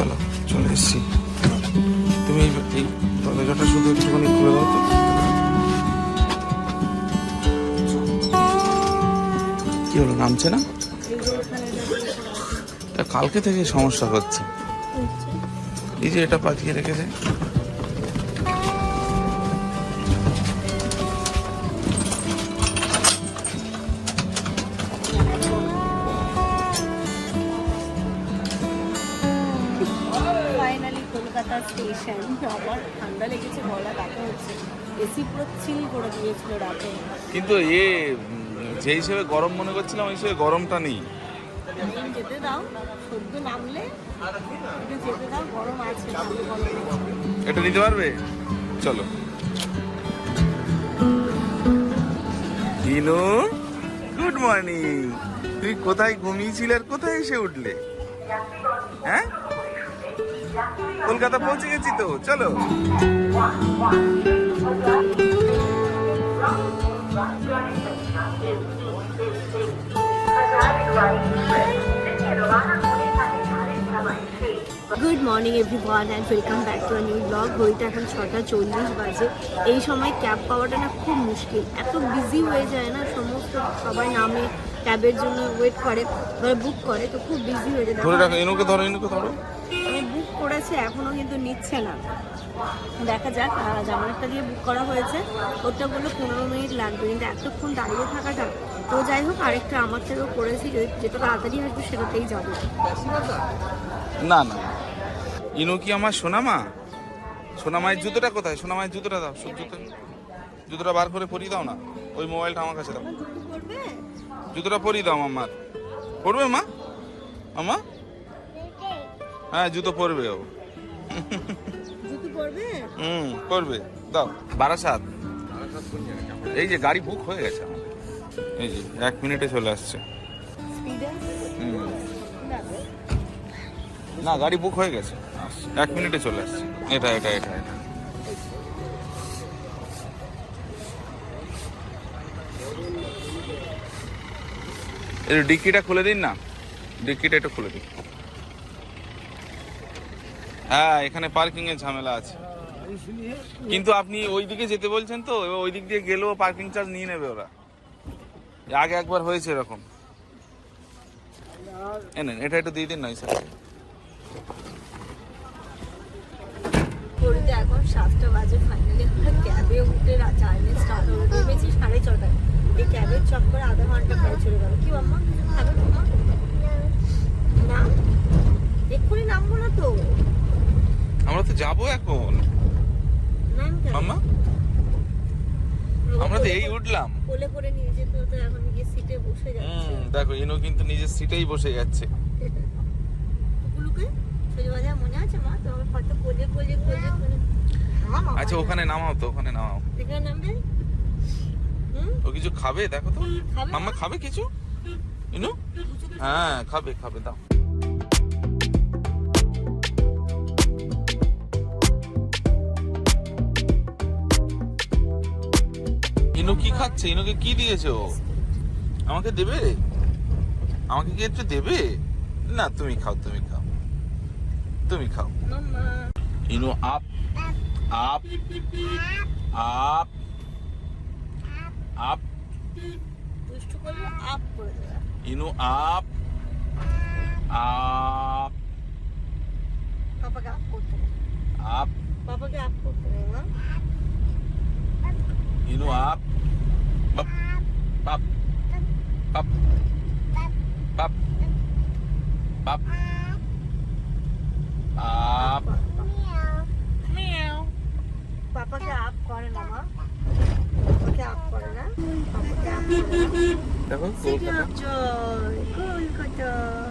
চলো, চলে এসছি। তুমি এই দরজাটা শুধু একটুখানি খুলে দাও তো। কি হলো, নামছে না? কালকে থেকে সমস্যা হচ্ছে। এই যে এটা পাঠিয়ে রেখেছে। স্টেশন আমার ঠান্ডা লেগেছে গলা ব্যথা হচ্ছে। এসি পুরো চিল করে দিয়েছিল রাতে। কিন্তু এ যে হিসেবে গরম মনে করছিলাম ওই হিসেবে গরমটা নেই। যেতে দাও সদ্য নামলে যেতে দাও গরম আছে। এটা নিতে পারবে? চলো। দিনু গুড মর্নিং তুই কোথায় ঘুমিয়েছিলে আর কোথায় এসে উঠলে? হ্যাঁ? কলকাতা পৌঁছে গেছি তো চলো। Good morning everyone and welcome back to new blog ঘড়িটা এখন ছটা চল্লিশ বাজে। এই সময় ক্যাব পাওয়াটা না খুব মুশকিল। এত বিজি হয়ে যায় না সমস্ত সবাই নামে ক্যাবের জন্য ওয়েট করে বুক করে তো খুব বিজি হয়ে যায়। ধরে রাখো এনুকে ধরো এনুকে ধরো। আমি বুক করেছি এখনও কিন্তু নিচ্ছে না। দেখা যাক জামানটা দিয়ে বুক করা হয়েছে। ওটা বলল পনেরো মিনিট লাগবে কিন্তু এতক্ষণ দাঁড়িয়ে থাকাটা। তো যাই হোক আরেকটা আমার থেকেও করেছি যেটা তাড়াতাড়ি আসবে সেটাতেই যাবে। না না ইনু কি আমার সোনামা? সোনামায়ের জুতোটা কোথায়? সোনামায়ের জুতোটা দাও সব জুতো। জুতোটা বার করে পরিয়ে দাও না। ওই মোবাইলটা আমার কাছে দাও। জুতোটা পরিয়ে দাও আমার। পরবে মা? আমা হ্যাঁ জুতো পরবে ও। জুতো পরবে? হুম করবে দাও বারাসাত। এই যে গাড়ি বুক হয়ে গেছে এই যে এক মিনিটে চলে আসছে। না গাড়ি বুক হয়ে গেছে। এক মিনিটে চলে আসছে। এটা এটা এটা এটা। ডিক্কিটা খুলে দিন না? ডিক্কিটা একটু খুলে দিন। হ্যাঁ এখানে পার্কিং এর ঝামেলা আছে। কিন্তু আপনি ওই দিকে যেতে বলছেন তো, এবার ওই দিক দিয়ে গেলেও পার্কিং চার্জ নিয়ে নেবে ওরা। আগে একবার হয়েছে এরকম। এনেন এটা একটু দিয়ে দিন না স্যার এখন সাতটা বাজে ফাইনালি ক্যাবে উঠে জার্নি স্টার্ট হলো। নেমেছি সাড়ে ছটায়। এই ক্যাবের চক্করে আধা ঘণ্টা প্রায় চলে গেল কি মাম্মা খাবে মাম্মা না। এক্ষুনি নামবো না তো? আমরা তো যাব এখন। মাম্মা আমরা তো এই উঠলাম। কোলে করে নিয়ে যেতে হতো এখন গিয়ে সিটে বসে যাচ্ছে। দেখো ইনো কিন্তু নিজের সিটেই বসে যাচ্ছে। মনে আছে মা? তোমার কত কোলে কোলে কোলে কোলে হ্যাঁ, আচ্ছা ওখানে নামাও তো ওখানে নামাও। এখানে নামবে। হুম? ও কিছু খাবে? দেখো তো। মাম্মা খাবে কিছু? ইনু? হ্যাঁ খাবে খাবে দাও। ইনু কি খাচ্ছে? ইনুকে কি দিয়েছে? আমাকে দেবে? আমাকে কি একটু দেবে? না তুমি খাও তুমি খাও। তুমি খাও। ইনু আপ আপ আপ আপ। ইনু আপ আপ। আপ ইনু আপ বাপ বাপ বাপ বাপ আপ পাপাকে আপ করে না মা পাপাকে আপ করে না পাপাকে আপ করে না দেখো কলকাতা জয় কলকাতা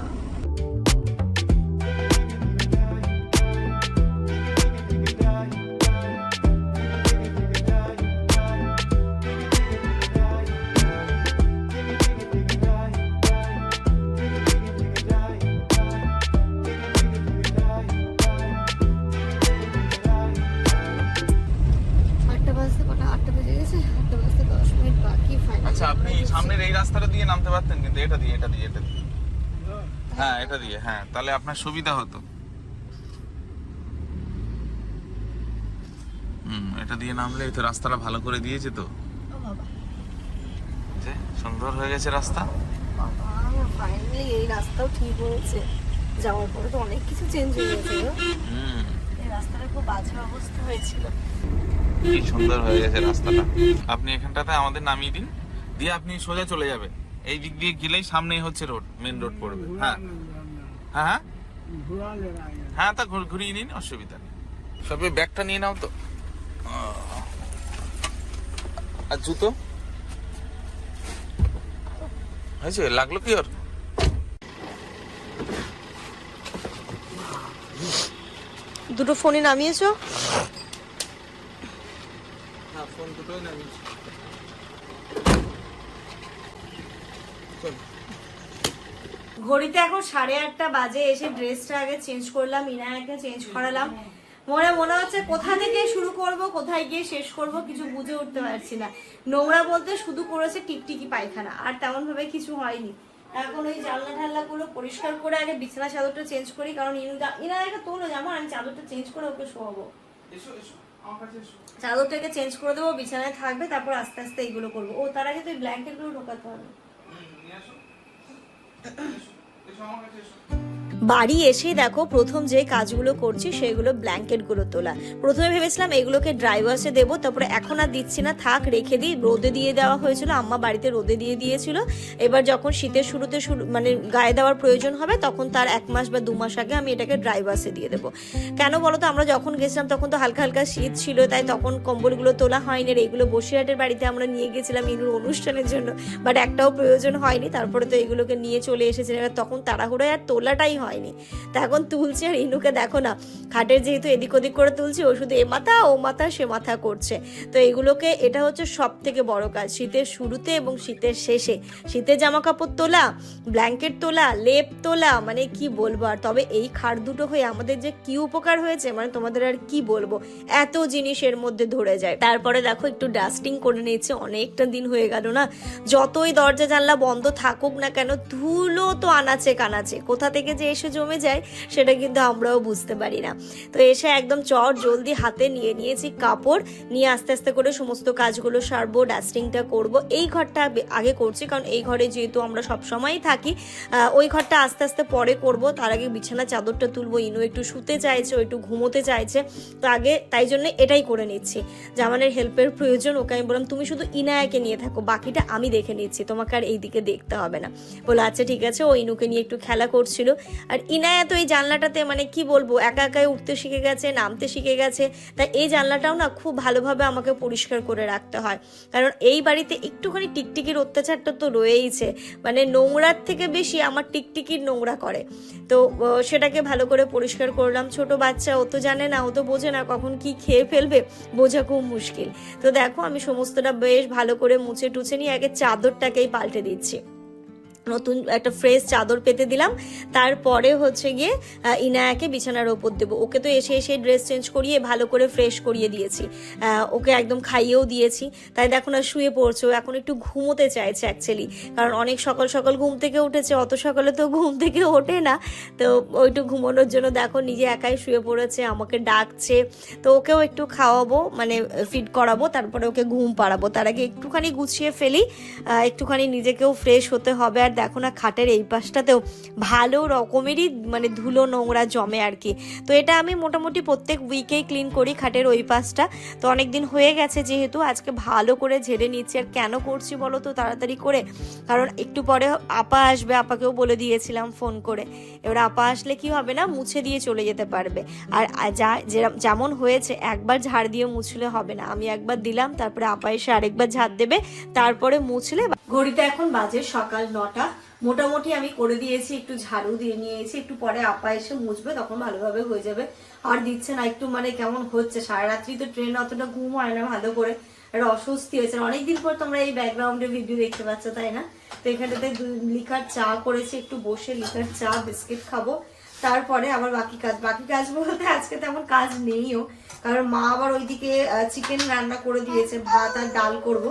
এই রাস্তাটা দিয়ে নামতে পারতেন কিন্তু এটা দিয়ে এটা দিয়ে এটা দিয়ে। হ্যাঁ এটা দিয়ে হ্যাঁ তাহলে আপনার সুবিধা হতো। হুম এটা দিয়ে নামলে তো রাস্তাটা ভালো করে দিয়েছে তো। যে সুন্দর হয়ে গেছে রাস্তা। ফাইনালি এই রাস্তাও ঠিক হয়েছে। যাওয়ার পরে তো অনেক কিছু চেঞ্জ হয়ে হুম। এই রাস্তাটা খুব বাজে অবস্থা হয়েছিল। কি সুন্দর হয়ে গেছে রাস্তাটা। আপনি এখানটাতে আমাদের নামিয়ে দিন। দিয়ে আপনি সোজা চলে যাবে এই দিক দিয়ে গেলেই সামনেই হচ্ছে রোড মেন রোড পড়বে। হ্যাঁ। হ্যাঁ হ্যাঁ। হ্যাঁ তা ঘুর- ঘুরিয়ে নিন অসুবিধা নেই। সবে ব্যাগটা নিয়ে নাও তো। আর জুতো? হয়েছে? লাগল কি ওর? দুটো ফোনে নামিয়েছো? হ্যাঁ ফোন দুটোই নামিয়েছি। ঘড়িতে এখন সাড়ে আটটা বাজে এসে ড্রেসটা আগে চেঞ্জ করলাম ইনায়াকে চেঞ্জ করালাম। মনে মনে হচ্ছে কোথা থেকে শুরু করব কোথায় গিয়ে শেষ করব কিছু বুঝে উঠতে পারছি না। নোংরা বলতে শুধু করেছে টিকটিকি পায়খানা আর তেমন ভাবে কিছু হয়নি। এখন ওই জানলা ঠাল্লা গুলো পরিষ্কার করে আগে বিছানা চাদরটা চেঞ্জ করি কারণ ইনায়াকে তোলো যেমন আমি চাদরটা চেঞ্জ করে ওকে শোয়াবো। চাদরটাকে চেঞ্জ করে দেবো বিছানায় থাকবে তারপর আস্তে আস্তে এইগুলো করব। ও তার আগে তো ব্ল্যাঙ্কেটগুলো ঢোকাতে হবে। এসো এসো আমার কাছে এসো বাড়ি এসে দেখো প্রথম যে কাজগুলো করছি সেগুলো ব্ল্যাঙ্কেটগুলো তোলা। প্রথমে ভেবেছিলাম এগুলোকে ড্রাই ওয়াশে দেবো, তারপরে এখন আর দিচ্ছি না, থাক রেখে দিই। রোদে দিয়ে দেওয়া হয়েছিল, আম্মা বাড়িতে রোদে দিয়ে দিয়েছিল। এবার যখন শীতের শুরুতে শুরু মানে গায়ে দেওয়ার প্রয়োজন হবে, তখন তার এক মাস বা দু মাস আগে আমি এটাকে ড্রাই ওয়াশে দিয়ে দেবো। কেন বলো তো, আমরা যখন গেছিলাম তখন তো হালকা হালকা শীত ছিল, তাই তখন কম্বলগুলো তোলা হয়নি। আর এগুলো বসিরহাটের বাড়িতে আমরা নিয়ে গেছিলাম ইনুর অনুষ্ঠানের জন্য বাট একটাও প্রয়োজন হয়নি। তারপরে তো এগুলোকে নিয়ে চলে এসেছিলাম তখন তাড়াহুড়ো আর তোলাটাই হয়নি। তা এখন তুলছি আর ইনুকে দেখো না, খাটের যেহেতু এদিক ওদিক করে তুলছে, ও শুধু এ মাথা, ও মাথা, সে মাথা করছে। তো এগুলোকে, এটা হচ্ছে সব থেকে বড় কাজ, শীতের শুরুতে এবং শীতের শেষে। শীতের জামা কাপড় তোলা, ব্ল্যাঙ্কেট তোলা, লেপ তোলা মানে কি বলব আর, তবে এই খাট দুটো হয়ে আমাদের যে কি উপকার হয়েছে মানে তোমাদের আর কি বলব, এত জিনিস এর মধ্যে ধরে যায়। তারপরে দেখো একটু ডাস্টিং করে নিয়েছে, অনেকটা দিন হয়ে গেল না। যতই দরজা জানলা বন্ধ থাকুক না কেন, ধুলো তো আনাচে কানাচে। কোথা থেকে যে এসে জমে যায়, সেটা কিন্তু আমরাও বুঝতে পারি না। তো এসে একদম চট জলদি হাতে নিয়ে নিয়েছি কাপড়, নিয়ে আস্তে আস্তে করে সমস্ত কাজগুলো সারবো, ডাস্টিংটা করব। এই ঘরটা আগে করছি, কারণ এই ঘরে যেহেতু আমরা সব সময়ই থাকি ওই ঘরটা আস্তে আস্তে পরে করব। তার আগে বিছানা চাদরটা তুলবো, ইনু একটু শুতে চাইছে, ও একটু ঘুমোতে চাইছে। তো আগে তাই জন্য এটাই করে নিচ্ছি। জামানের হেল্পের প্রয়োজন, ওকে আমি বললাম, তুমি শুধু ইনায়াকে নিয়ে থাকো, বাকিটা আমি দেখে নিচ্ছি, তোমাকে আর এইদিকে দেখতে হবে না। বলে আচ্ছা ঠিক আছে। ও ইনুকে নিয়ে একটু খেলা করছিল। আর ইনায়া তো এই জানলাটাতে মানে কি বলব, একা একাই উঠতে শিখে গেছে, নামতে শিখে গেছে, তাই এই জানলাটাও না খুব ভালোভাবে আমাকে পরিষ্কার করে রাখতে হয়। কারণ এই বাড়িতে একটুখানি টিকটিকির অত্যাচারটা তো রয়েইছে মানে নোংরার থেকে বেশি আমার টিকটিকির নোংরা করে। তো সেটাকে ভালো করে পরিষ্কার করলাম। ছোট বাচ্চা, ও তো জানে না, ও তো বোঝে না কখন কি খেয়ে ফেলবে, বোঝা খুব মুশকিল। তো দেখো, আমি সমস্তটা বেশ ভালো করে মুছে টুছে নিয়ে আগে চাদরটাকেই পাল্টে দিচ্ছি। নতুন একটা ফ্রেশ চাদর পেতে দিলাম। তারপরে হচ্ছে গিয়ে ইনায়াকে বিছানার ওপর দেবো। ওকে তো এসে এসে ড্রেস চেঞ্জ করিয়ে ভালো করে ফ্রেশ করিয়ে দিয়েছি। ওকে একদম খাইয়েও দিয়েছি। তাই দেখো না, শুয়ে পড়ছে। ও এখন একটু ঘুমোতে চাইছে অ্যাকচুয়ালি কারণ অনেক সকাল সকাল ঘুম থেকে উঠেছে, অত সকালে তো ঘুম থেকে ওঠে না। তো ওইটু ঘুমানোর জন্য দেখো, নিজে একাই শুয়ে পড়েছে, আমাকে ডাকছে। তো ওকেও একটু খাওয়াবো মানে ফিড করাবো, তারপরে ওকে ঘুম পাড়াবো। তার আগে একটুখানি গুছিয়ে ফেলি। একটুখানি নিজেকেও ফ্রেশ হতে হবে। আর দেখো না, খাটের এই পাশটাতেও ভালো রকমেরই মানে ধুলো নোংরা জমে আর কি। তো এটা আমি মোটামুটি প্রত্যেক উইকেই ক্লিন করি খাটের ওই পাশটা। তো অনেক দিন হয়ে গেছে যেহেতু, আজকে ভালো করে ঝেড়ে নিচ্ছি। আর কেন করছি বলো তো তাড়াতাড়ি করে? কারণ একটু পরে আপা আসবে, আপাকেও বলে দিয়েছিলাম ফোন করে। এবার আপা আসলে কি হবে না, মুছে দিয়ে চলে যেতে পারবে। আর যা যেমন হয়েছে, একবার ঝাড় দিয়ে মুছলে হবে না। আমি একবার দিলাম, তারপরে আপা এসে আরেকবার ঝাড় দেবে, তারপরে মুছলে ঘড়িতে এখন বাজে সকাল নটা। মোটামুটি আমি করে দিয়েছি, একটু ঝাড়ু দিয়ে নিয়েছি, একটু পরে আপা এসে মুছবে, তখন ভালোভাবে হয়ে যাবে। আর দিচ্ছে না, একটু মানে কেমন হচ্ছে সারা রাত্রি তো ট্রেন অতটা ঘুম হয় না ভালো করে একটা অস্বস্তি হয়েছে। অনেকদিন পর তোমরা এই ব্যাকগ্রাউন্ডে ভিডিও দেখতে পাচ্ছ, তাই না? তো এখানটাতে লিকার চা করেছি, একটু বসে লিকার চা, বিস্কিট খাব। তারপরে আবার বাকি কাজ বাকি কাজ বলতে আজকে তেমন কাজ নেইও। কারণ মা আবার ওইদিকে চিকেন রান্না করে দিয়েছে, ভাত আর ডাল করব।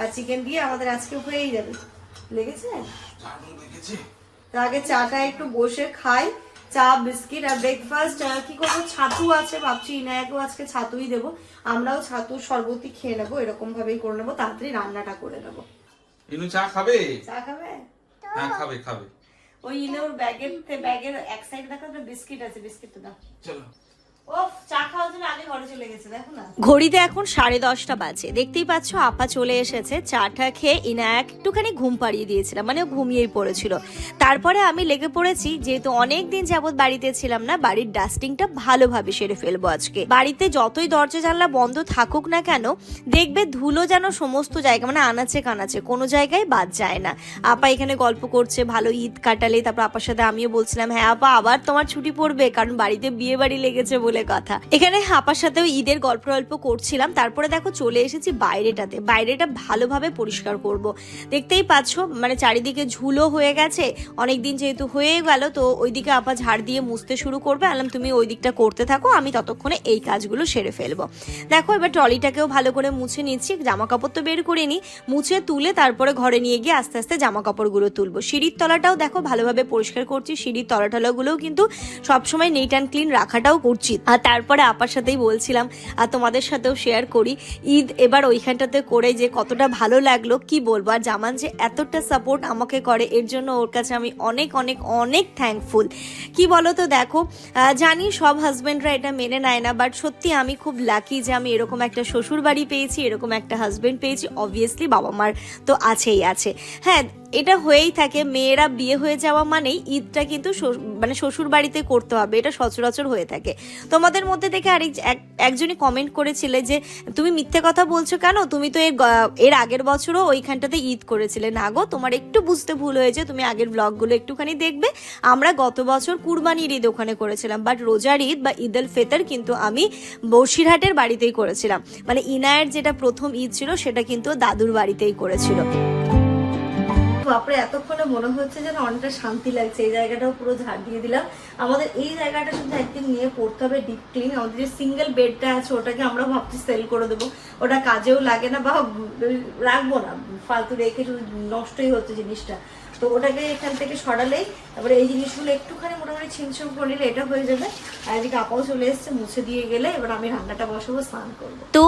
আর চিকেন দিয়ে আমাদের আজকে হয়েই যাবে। লেগেছে? আগে চাটা একটু বসে খাই চা বিস্কিট আর ব্রেকফাস্ট কি করব? ছাতু আছে ভাবছি ইনায়াকেও আজকে ছাতুই দেবো। আমরাও ছাতুর শরবতই খেয়ে নেব এরকম ভাবেই করে নেব তাড়াতাড়ি রান্নাটা করে নেব। ইনু চা খাবে? চা খাবে? হ্যাঁ খাবে খাবে। ওই ইনে ওর ব্যাগের ব্যাগের এক সাইডে দেখো বিস্কিট আছে বিস্কিট দাও। চলো। ঘড়িতে এখন সাড়ে দশটা বাজে। দেখতেই পাচ্ছ, আপা চলে এসেছে, চাটা খেয়ে ইনায়াক একটুখানি ঘুম পাড়িয়ে দিয়েছিলাম মানে ঘুমিয়েই পড়েছিল। তারপরে আমি লেগে পড়েছি, যেহেতু অনেক দিন যাবত বাড়িতে ছিলাম না, বাড়ির ডাস্টিংটা ভালোভাবে সেরে ফেলব আজকে। বাড়িতে যতই দরজা জানলা বন্ধ থাকুক না কেন, দেখবে ধুলো যেন সমস্ত জায়গা মানে আনাচে কানাচে, কোনো জায়গায় বাদ যায় না। আপা এখানে গল্প করছে, ভালো ঈদ কাটালে, তারপর আপার সাথে আমিও বলছিলাম হ্যাঁ আপা, আবার তোমার ছুটি পড়বে, কারণ বাড়িতে বিয়ে বাড়ি লেগেছে বলে কথা। এখানে আপার সাথেও ঈদের গল্প গল্প করছিলাম। তারপরে দেখো চলে এসেছি বাইরেটাতে। বাইরেটা ভালোভাবে পরিষ্কার করব। দেখতেই পাচ্ছ মানে চারিদিকে ঝুলো হয়ে গেছে। অনেকদিন যেহেতু হয়ে গেল, তো ওইদিকে আপা ঝাড় দিয়ে মুছতে শুরু করবে। আলাম, তুমি ওই দিকটা করতে থাকো, আমি ততক্ষণে এই কাজগুলো সেরে ফেলব। দেখো, এবার ট্রলিটাকেও ভালো করে মুছে নিচ্ছি। জামা কাপড় তো বের করে নি মুছে তুলে তারপরে ঘরে নিয়ে গিয়ে আস্তে আস্তে জামা কাপড়গুলো তুলবো। সিঁড়ির তলাটাও দেখো ভালোভাবে পরিষ্কার করছি। সিঁড়ির তলা টলাগুলোও কিন্তু সবসময় নিট অ্যান্ড ক্লিন রাখাটাও করছি। আর তারপরে আপার সাথেই বলছিলাম, আর তোমাদের সাথেও শেয়ার করি, ঈদ এবার ওইখানটাতে করে যে কতটা ভালো লাগল, কি বলব? আর জামান যে এতটা সাপোর্ট আমাকে করে, এর জন্য ওর কাছে আমি অনেক অনেক অনেক থ্যাঙ্কফুল কি বলো তো দেখো জানি সব হাজব্যান্ডরা এটা মেনে নেয় না বাট সত্যি আমি খুব লাকি যে আমি এরকম একটা শ্বশুর বাড়ি পেয়েছি, এরকম একটা হাজব্যান্ড পেয়েছি অবভিয়াসলি বাবা মার তো আছেই আছে। হ্যাঁ এটা হয়েই থাকে, মেয়েরা বিয়ে হয়ে যাওয়া মানেই ঈদটা কিন্তু মানে শ্বশুর বাড়িতে করতে হবে, এটা সচরাচর হয়ে থাকে। তোমাদের মধ্যে থেকে আরেক এক- একজনই কমেন্ট করেছিলে যে, তুমি মিথ্যে কথা বলছো কেন? তুমি তো এর এর আগের বছরও ওইখানটাতে ঈদ করেছিলে। না গো, তোমার একটু বুঝতে ভুল হয়েছে, তুমি আগের ব্লগগুলো একটুখানি দেখবে। আমরা গত বছর কুরবানির ঈদ ওখানে করেছিলাম বাট রোজার ঈদ বা ঈদ উল ফেতর কিন্তু আমি বসিরহাটের বাড়িতেই করেছিলাম। মানে ইনায়ের যেটা প্রথম ঈদ ছিল, সেটা কিন্তু দাদুর বাড়িতেই করেছিল। বাপরে এতক্ষণে মনে হচ্ছে যেন অনেকটা শান্তি লাগছে, এই জায়গাটাও পুরো ঝাড় দিয়ে দিলাম। আমাদের এই জায়গাটা শুধু একদিন নিয়ে পড়তে হবে ডিপ ক্লিন আমাদের যে সিঙ্গেল বেডটা আছে ওটাকে আমরা ভাবছি সেল করে দেবো। ওটা কাজেও লাগে না বা রাখব না, ফালতু রেখে নষ্টই হচ্ছে জিনিসটা। তো ওটাকে এখান থেকে সরালেই তারপরে এই জিনিসগুলো একটুখানি মোটামুটি ছিমছম করে নিলে এটা হয়ে যাবে। আর এদিকে আপাও চলে এসছে, মুছে দিয়ে গেলে এবার আমি রান্নাটা বসাবো, স্নান করব। তো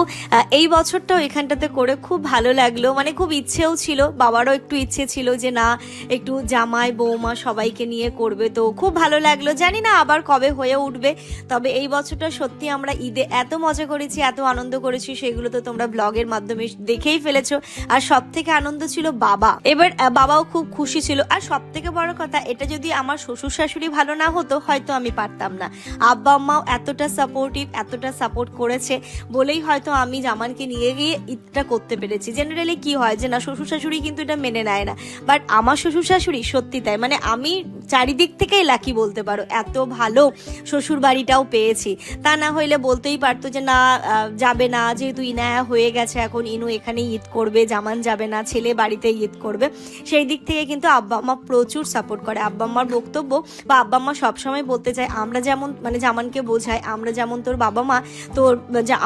এই বছরটাও এখানটাতে করে খুব ভালো লাগল মানে খুব ইচ্ছেও ছিল, বাবারও একটু ইচ্ছে ছিল যে না, একটু জামাই, বৌমা সবাইকে নিয়ে করবে, তো খুব ভালো লাগল। জানি না আবার কবে হয়ে উঠবে, তবে এই বছরটা সত্যি আমরা ঈদে এত মজা করেছি, এত আনন্দ করেছি, সেগুলো তো তোমরা ব্লগের মাধ্যমে দেখেই ফেলেছো। আর সব থেকে আনন্দ ছিল বাবা। এবার বাবাও খুব খুশি ছিল। আর সব থেকে বড় কথা, এটা যদি আমার শ্বশুর শাশুড়ি ভালো না হতো, হয়তো আমি পারতাম না। আব্বা আম্মাও এতটা সাপোর্টিভ এতটা সাপোর্ট করেছে বলেই হয়তো আমি জামানকে নিয়ে গিয়ে ঈদটা করতে পেরেছি। জেনারেলি কি হয় যে না, শ্বশুর শাশুড়ি কিন্তু এটা মেনে নেয় না। বাট আমার শ্বশুর শাশুড়ি সত্যি তাই মানে আমি চারিদিক থেকেই লাকি বলতে পারো, এত ভালো শ্বশুর বাড়িটাও পেয়েছি। তা না হইলে বলতেই পারতো যে না যাবে না, যেহেতু ইনায়া হয়ে গেছে এখন, ইনু এখানে ঈদ করবে জামান যাবে না, ছেলে বাড়িতে ঈদ করবে। সেই দিক থেকে কিন্তু আব্বা আম্মা প্রচুর সাপোর্ট করে। আব্বা আম্মার বক্তব্য বা আব্বা আম্মা সবসময় বলতে চায়, আমরা যেমন মানে জামানকে বোঝাই আমরা যেমন তোর বাবা মা তোর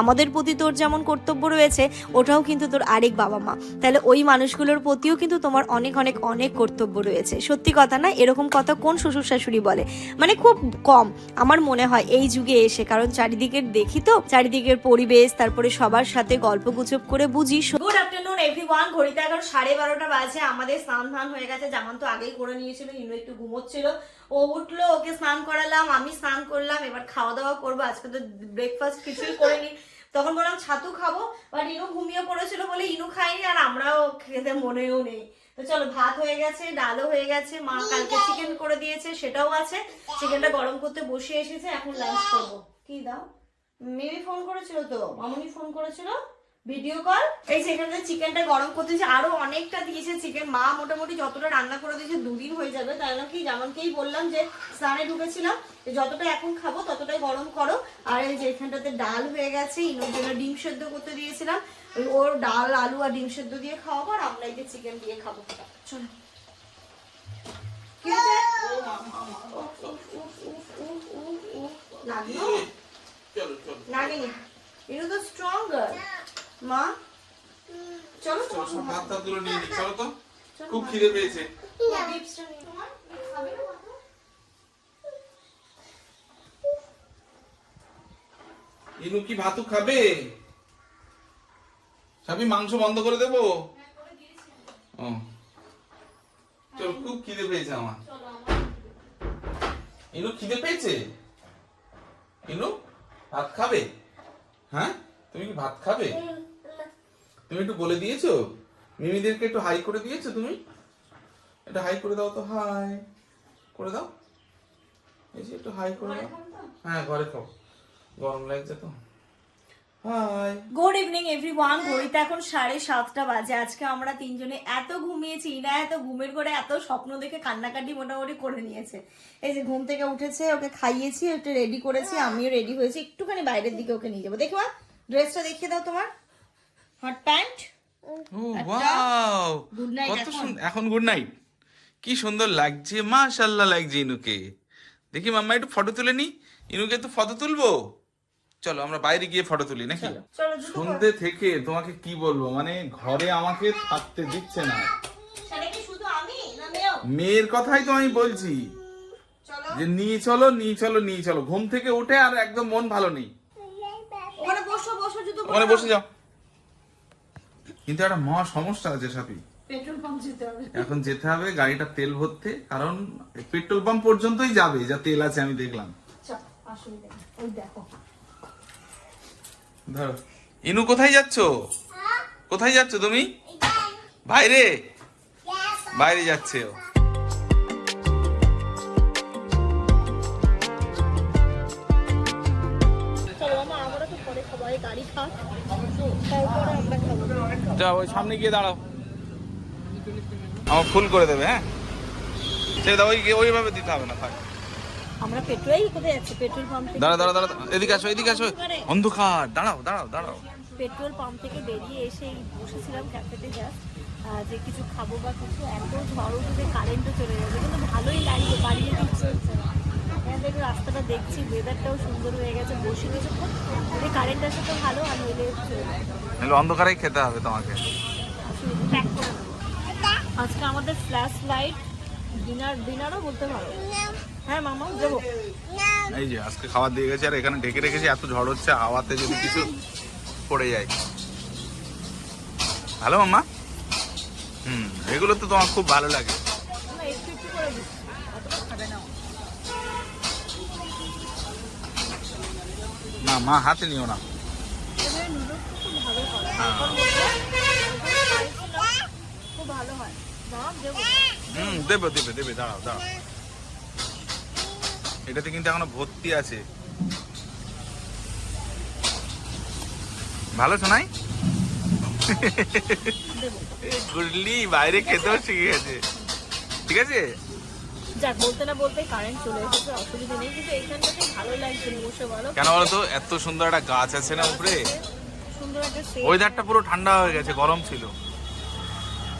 আমাদের প্রতি তোর যেমন কর্তব্য রয়েছে, ওটাও কিন্তু তোর আরেক বাবা মা তাহলে ওই মানুষগুলোর প্রতিও কিন্তু তোমার অনেক অনেক অনেক কর্তব্য রয়েছে। সত্যি কথা না, এরকম কথা কোন শ্বশুর শাশুড়ি বলে? মানে খুব কম, আমার মনে হয় এই যুগে এসে। কারণ চারিদিকের দেখি তো, চারিদিকের পরিবেশ, তারপরে সবার সাথে গল্প গুজব করে বুঝি। গুড আফটারনুন এভরিওয়ান ঘড়িতে এখন সাড়ে বারোটা বাজে, আমাদের স্নান হয়ে গেছে যেমন তো আগেই করে নিয়েছিল ইনু একটু ঘুমোচ্ছিল। ও উঠল, ওকে স্নান করালাম, আমি স্নান করলাম, এবার খাওয়া দাওয়া করব। আজকে তো ব্রেকফাস্ট কিছুই করিনি। তখন বললাম, ছাতু খাব? বাট ইনু ঘুমিয়ে পড়েছিল বলে ইনু খাইনি আর আমরাও খেতে মনেও নেই। তো চলো, ভাত হয়ে গেছে, ডালও হয়ে গেছে, মা কালকে চিকেন করে দিয়েছে, সেটাও আছে। চিকেনটা গরম করতে বসে এসেছে, এখন লাঞ্চ করব। কি দাও? মিমি ফোন করেছিল তো? মামনি ফোন করেছিল? Video call. এই সেখানে চিকেনটা গরম করতে দিয়েছে। আরও অনেকটা দিয়েছে চিকেন। মা মোটামুটি যতটা রান্না করে দিয়েছে দুদিন হয়ে যাবে। তাই না কি যেমনকেই বললাম যে স্নানে ঢুকেছিলাম। যতটা এখন খাব ততটাই গরম করো। আর এই যে এখানটাতে ডাল হয়ে গেছে ইনোর জন্য ডিম সেদ্ধ করতে দিয়েছিলাম। ওর ডাল আলু আর ডিম সেদ্ধ দিয়ে খাওয়াবো আর আমরা এই যে চিকেন দিয়ে খাব। চলো। লাগল? লাগেনি। ইনো তো স্ট্রঙ্গার মা? চলো চলো তুলে নিয়ে চলো তো। খুব খিদে পেয়েছে। ইনু কি ভাতু খাবে? মাংস বন্ধ করে দেবো? চল খুব খিদে পেয়েছে আমার। ইনু খিদে পেয়েছে? ইনু ভাত খাবে? হ্যাঁ? তুমি কি ভাত খাবে? তুমি একটু বলে দিয়েছ? মিমিদেরকে একটু হাই করে দিয়েছ তুমি? একটু হাই করে দাও তো হাই করে দাও। এই যে একটু হাই করে দাও। হ্যাঁ ঘরে খাও। গরম লাগছে তো। হাই গুড ইভিনিং এভরিওয়ান ঘড়িতে এখন সাড়ে সাতটা বাজে। আজকে আমরা তিনজনে এত ঘুমিয়েছি না এত ঘুমের করে এত স্বপ্ন দেখে কান্নাকাটি মোটামুটি করে নিয়েছে। এই যে ঘুম থেকে উঠেছে ওকে খাইয়েছি একটু রেডি করেছি আমিও রেডি হয়েছি। একটুখানি বাইরের দিকে ওকে নিয়ে যাব। দেখো ড্রেসটা দেখিয়ে দাও তোমার। হট প্যান্ট ও ওয়াও। Good night কত এখন। সুন্দর এখন গুড নাইট কি সুন্দর লাগছে মাশাআল্লাহ লাগছে ইনুকে। দেখি মাম্মা একটু ফটো তুলে নি। ইনুকে তো ফটো তুলবো। চলো আমরা বাইরে গিয়ে ফটো তুলি নাকি? সন্ধে থেকে তোমাকে কি বলব? মানে ঘরে আমাকে থাকতে দিচ্ছে না। মেয়ের কথাই তো আমি বলছি। যে নিয়ে চলো নিয়ে চলো নিয়ে চলো। ঘুম থেকে উঠে আর একদম মন ভালো নেই। ওখানে বসো বসো ওখানে বসে যাও। কিন্তু একটা মহা সমস্যা আছে সাপি পেট্রোল পাম্প যেতে হবে। এখন যেতে হবে গাড়িটা তেল ভরতে কারণ পেট্রোল পাম্প পর্যন্তই যাবে যা তেল আছে আমি দেখলাম। দেখো ধরো। ইনু কোথায় যাচ্ছ? কোথায় যাচ্ছ তুমি? বাইরে। বাইরে যাচ্ছে ও। গাড়ি খাক। তারপরে আমরা খাব যাও ওই সামনে গিয়ে দাঁড়াও। আমার ফুল করে দেবে হ্যাঁ? সে দাও ওই ওইভাবে দিতে হবে না থাক। আমরা পেট্রোল কোথায় যাচ্ছি? পেট্রোল পাম্প থেকে দাঁড়া দাঁড়া দাঁড়া এদিকে আসো এদিকে আসো। অন্ধকার দাঁড়াও দাঁড়াও দাঁড়াও। পেট্রোল পাম্প থেকে বেরিয়ে এসে এই বসেছিলাম ক্যাফেতে জাস্ট যে কিছু খাব বা কিছু এত ঝড় উঠেছে কারেন্টও চলে যাবে কিন্তু ভালোই লাগছে বাড়ি যেতে থেকে রাস্তাটা দেখছি ওয়েদারটাও সুন্দর হয়ে গেছে বসে কিছুক্ষণ যদি কারেন্ট আসে তো ভালো আর নইলে নাহলে অন্ধকারেই খেতে হবে তোমাকে। আজকে আমাদের ফ্ল্যাশ লাইট ডিনার ডিনারও বলতে পারো। হ্যাঁ মামা দেবো এই যে আজকে খাবার দিয়ে গেছে আর এখানে ঢেকে রেখেছি এত ঝড় হচ্ছে হাওয়াতে যদি কিছু পড়ে যায়। ভালো মাম্মা হুম এগুলো তো তোমার খুব ভালো লাগে। না মা হাতে নিও না। হয়। হুম দেবে দেবে দেবে দাঁড়াও দাঁড়াও। এটাতে কিন্তু এখনও ভর্তি আছে। ভালো শোনাই গুডলি বাইরে খেতেও শিখে গেছে। ঠিক আছে? যাক বলতে না বলতে কারেন্ট চলে এসেছে অসুবিধা নেই কিন্তু এখানটাতে ভালো লাগছে বসে বলো। কেন বলতো এত সুন্দর একটা গাছ আছে না উপরে? সুন্দর একটা ওয়েদারটা পুরো ঠান্ডা হয়ে গেছে গরম ছিল।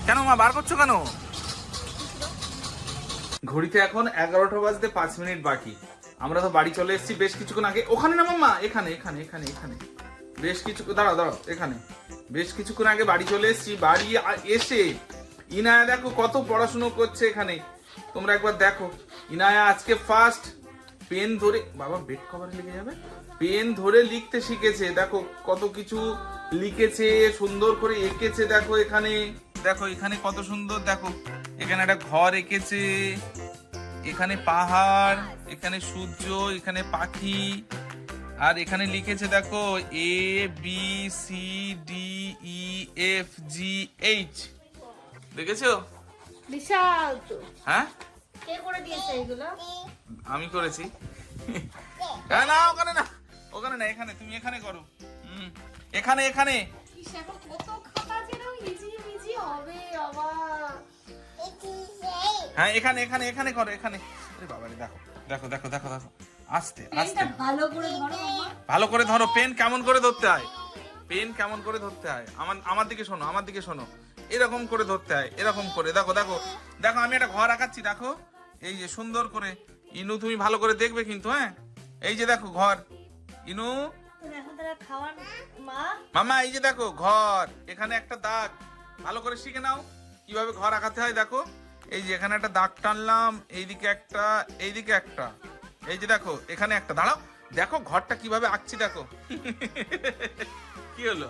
কেন মা বার করছ কেন? ঘড়িতে এখন এগারোটা বাজতে পাঁচ মিনিট বাকি। আমরা তো বাড়ি চলে এসেছি বেশ কিছুক্ষণ আগে। ওখানে না মাম্মা? এখানে এখানে এখানে এখানে। বেশ কিছু দাঁড়াও দাঁড়াও এখানে। বেশ কিছুক্ষণ আগে বাড়ি চলে এসেছি বাড়ি এসে। ইনায়া দেখো কত পড়াশুনো করছে এখানে। তোমরা একবার দেখো। ইনায়া আজকে ফার্স্ট পেন ধরে, বাবা বেড কভার লেগে যাবে? পেন ধরে লিখতে শিখেছে। দেখো কত কিছু লিখেছে, সুন্দর করে এঁকেছে দেখো এখানে। দেখো এখানে কত সুন্দর, দেখো। এখানে একটা ঘর এঁকেছে, এখানে পাহাড়, এখানে সূর্য, এখানে পাখি, আর এখানে লিখেছে দেখো A B C D E F G H দেখেছ? বিশাল তো। হ্যাঁ? কে করে দিয়েছে এগুলো আমি করেছি। হ্যাঁ, না ওখানে না। ওখানে না এখানে তুমি এখানে করো। এখানে এখানে। হ্যাঁ এখানে এখানে এখানে করো এখানে। আরে বাবা রে দেখো দেখো দেখো দেখো দেখো। আস্তে আস্তে। ভালো করে ধরো পেন কেমন করে ধরতে হয়? পেন কেমন করে ধরতে হয়? আমার আমার দিকে শোনো, আমার দিকে শোনো। এরকম করে ধরতে হয়, এরকম করে। দেখো দেখো দেখো, আমি একটা ঘর আঁকাচ্ছি, দেখো। এই যে সুন্দর করে। ইনু, তুমি ভালো করে দেখবে কিন্তু হ্যাঁ? এই যে দেখো, ঘর। ইনু? মামা, এই যে দেখো, ঘর। এখানে একটা দাগ। ভালো করে শিখে নাও কীভাবে ঘর আঁকাতে হয়, দেখো। এই যে এখানে একটা দাগ টানলাম, এইদিকে একটা এইদিকে একটা। এই যে দেখো, এখানে একটা। দাঁড়াও, দেখো ঘরটা কীভাবে আঁকছি, দেখো। কি হলো?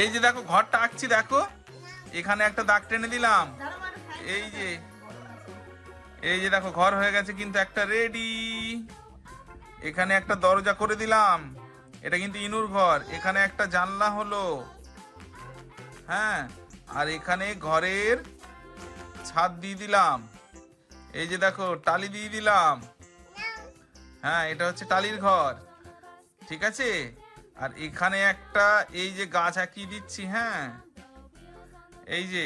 এই যে দেখো ঘরটা আঁকছি দেখো। এখানে একটা দাগ টেনে দিলাম। এই যে। এই যে দেখো ঘর হয়ে গেছে কিন্তু একটা রেডি। এখানে একটা দরজা করে দিলাম। এটা কিন্তু ইনুর ঘর। এখানে একটা জানলা হলো। হ্যাঁ আর এখানে ঘরের ছাদ দিয়ে দিলাম। এই যে দেখো টালি দিয়ে দিলাম। হ্যাঁ এটা হচ্ছে টালির ঘর। ঠিক আছে? আর এখানে একটা এই যে গাছ আঁকিয়ে দিচ্ছি হ্যাঁ। এই যে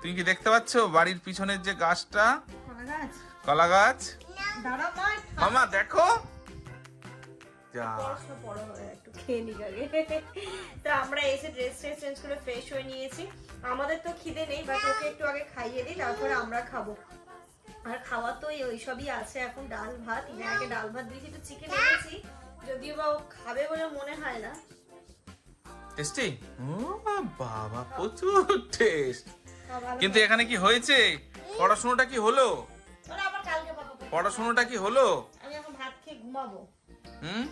তুমি কি দেখতে পাচ্ছ? বাড়ির পিছনের যে গাছটা কলা গাছ? মামা দেখো। যা। পড়াশোনা পড়া একটু খেয়ে নিক আগে। তো আমরা এসে ড্রেস ট্রেস চেঞ্জ করে ফ্রেশ হয়ে নিয়েছি। আমাদের তো খিদে নেই বাট ওকে একটু আগে খাইয়ে দিই তারপরে আমরা খাব। আর খাওয়া তো এই সবই আছে এখন ডাল ভাত আগে ডাল ভাত দিয়েছি একটু চিকেন এনেছি। যদিও বা ও খাবে বলে মনে হয় না। টেস্টি? বাবা প্রচুর টেস্ট কিন্তু এখানে কি হয়েছে? পড়াশোনাটা কি হলো? পড়াশোনাটা কি হলো? আমি এখন ভাত খেয়ে ঘুমাবো। হুম?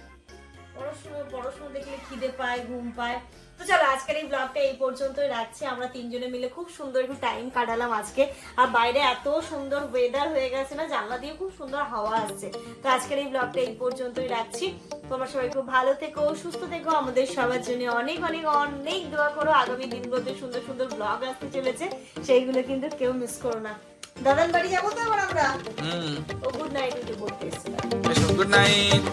পড়াশুনো পড়াশুনো দেখলে খিদে পায় ঘুম পায়। তো চলো আজকের এই ব্লগটা এই পর্যন্তই রাখছি। আমরা তিনজনে মিলে খুব সুন্দর একটু টাইম কাটালাম আজকে। আর বাইরে এত সুন্দর ওয়েদার হয়ে গেছে না জানলা দিয়ে খুব সুন্দর হাওয়া আসছে। তো আজকের এই ব্লগটা এই পর্যন্তই রাখছি। তোমরা সবাই খুব ভালো থেকো সুস্থ থেকো। আমাদের সবার জন্য অনেক অনেক অনেক দোয়া করো। আগামী দিনগুলোতে সুন্দর সুন্দর ব্লগ আসতে চলেছে। সেইগুলো কিন্তু কেউ মিস করো না। দাদান বাড়ি যাব তো আমরা? ও গুড নাইট বলতে গুড নাইট